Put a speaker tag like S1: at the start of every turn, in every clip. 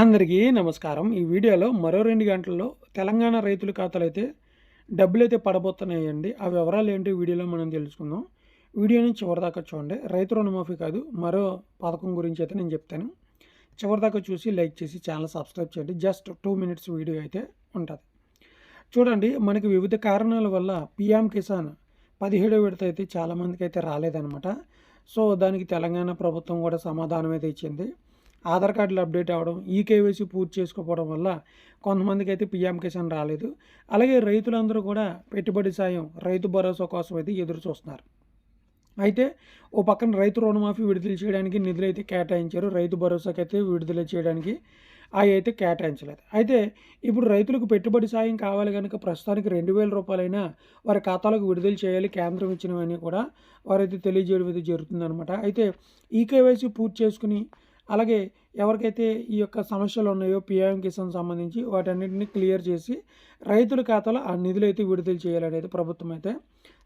S1: అందరికీ నమస్కారం. ఈ వీడియోలో మరో రెండు గంటల్లో తెలంగాణ రైతుల ఖాతాలు అయితే డబ్బులు అయితే పడబోతున్నాయండి. ఆ వివరాలు ఏంటి వీడియోలో మనం తెలుసుకుందాం. వీడియోని చివరిదాకా చూడండి. రైతు రుణమాఫీ కాదు మరో పథకం గురించి అయితే నేను చెప్తాను. చివరిదాకా చూసి లైక్ చేసి ఛానల్ సబ్స్క్రైబ్ చేయండి. జస్ట్ టూ మినిట్స్ వీడియో అయితే ఉంటుంది. చూడండి మనకి వివిధ కారణాల వల్ల పిఎం కిసాన్ పదిహేడో విడత అయితే చాలామందికి అయితే రాలేదనమాట సో దానికి తెలంగాణ ప్రభుత్వం కూడా సమాధానం అయితే ఇచ్చింది. ఆధార్ కార్డులు అప్డేట్ అవ్వడం ఈ కేవైసీ పూర్తి చేసుకోవడం వల్ల కొంతమందికి అయితే పిఎం కిసాన్ రాలేదు. అలాగే రైతులందరూ కూడా పెట్టుబడి సాయం రైతు భరోసా కోసం అయితే ఎదురు చూస్తున్నారు. అయితే ఓ పక్కన రైతు రుణమాఫీ విడుదల చేయడానికి నిధులు అయితే కేటాయించారు. రైతు భరోసాకి అయితే విడుదల చేయడానికి అవి అయితే కేటాయించలేదు. అయితే ఇప్పుడు రైతులకు పెట్టుబడి సాయం కావాలి కనుక ప్రస్తుతానికి రెండు వేల రూపాయలైనా వారి ఖాతాలకు విడుదల చేయాలి కేంద్రం ఇచ్చినవన్నీ కూడా వారైతే తెలియజేయడం అయితే జరుగుతుందనమాట అయితే ఈ కేవైసీ పూర్తి చేసుకుని అలాగే ఎవరికైతే ఈ యొక్క సమస్యలు ఉన్నాయో పిఎం కిసాన్ సంబంధించి వాటన్నిటిని క్లియర్ చేసి రైతుల ఖాతాలో ఆ నిధులు అయితే విడుదల చేయాలనేది ప్రభుత్వం అయితే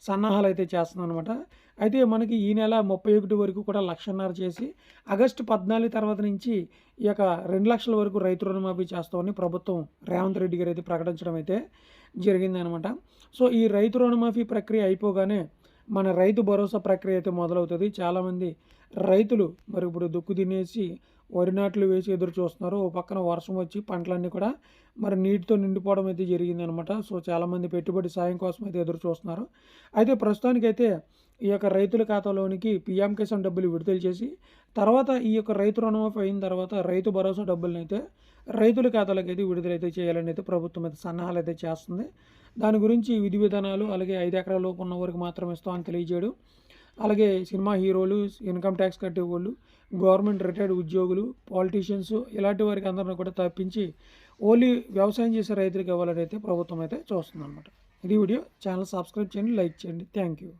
S1: సన్నాహాలు అయితే చేస్తుందన్నమాట. అయితే మనకి ఈ నెల ముప్పై ఒకటి వరకు కూడా లక్షన్నర చేసి ఆగస్టు పద్నాలుగు తర్వాత నుంచి ఈ యొక్క రెండు లక్షల వరకు రైతు రుణమాఫీ చేస్తామని ప్రభుత్వం రేవంత్ రెడ్డి గారు అయితే ప్రకటించడం అయితే జరిగిందనమాట సో ఈ రైతు రుణమాఫీ ప్రక్రియ అయిపోగానే మన రైతు భరోసా ప్రక్రియ అయితే మొదలవుతుంది. చాలామంది రైతులు మరి ఇప్పుడు దుక్కు తినేసి వరి నాట్లు వేసి ఎదురు చూస్తున్నారు. ఓ పక్కన వర్షం వచ్చి పంటలన్నీ కూడా మరి నీటితో నిండిపోవడం అయితే జరిగిందనమాట. సో చాలామంది పెట్టుబడి సాయం కోసం అయితే ఎదురు చూస్తున్నారు. అయితే ప్రస్తుతానికైతే ఈ యొక్క రైతుల ఖాతాలోనికి పిఎం కిసాన్ డబ్బులు విడుదల చేసి తర్వాత ఈ యొక్క రైతు రుణమాఫీ అయిన తర్వాత రైతు భరోసా డబ్బులను అయితే రైతుల ఖాతాలకు అయితే విడుదలైతే చేయాలని అయితే ప్రభుత్వం అయితే సన్నాహాలు అయితే చేస్తుంది. దాని గురించి విధి విధానాలు అలాగే ఐదు ఎకరాల లోపు ఉన్న వరకు మాత్రం ఇస్తామని తెలియజేయడం. అలాగే సినిమా హీరోలు ఇన్కమ్ ట్యాక్స్ కట్టే వాళ్ళు గవర్నమెంట్ రిటైర్డ్ ఉద్యోగులు పాలిటీషియన్స్ ఇలాంటి వారికి అందరిని కూడా తప్పించి ఓన్లీ వ్యవసాయం చేసే రైతులకు ఇవ్వాలని అయితే ప్రభుత్వం అయితే చూస్తుంది అనమాట ఇది వీడియో. ఛానల్ సబ్స్క్రైబ్ చేయండి లైక్ చేయండి. Thank you.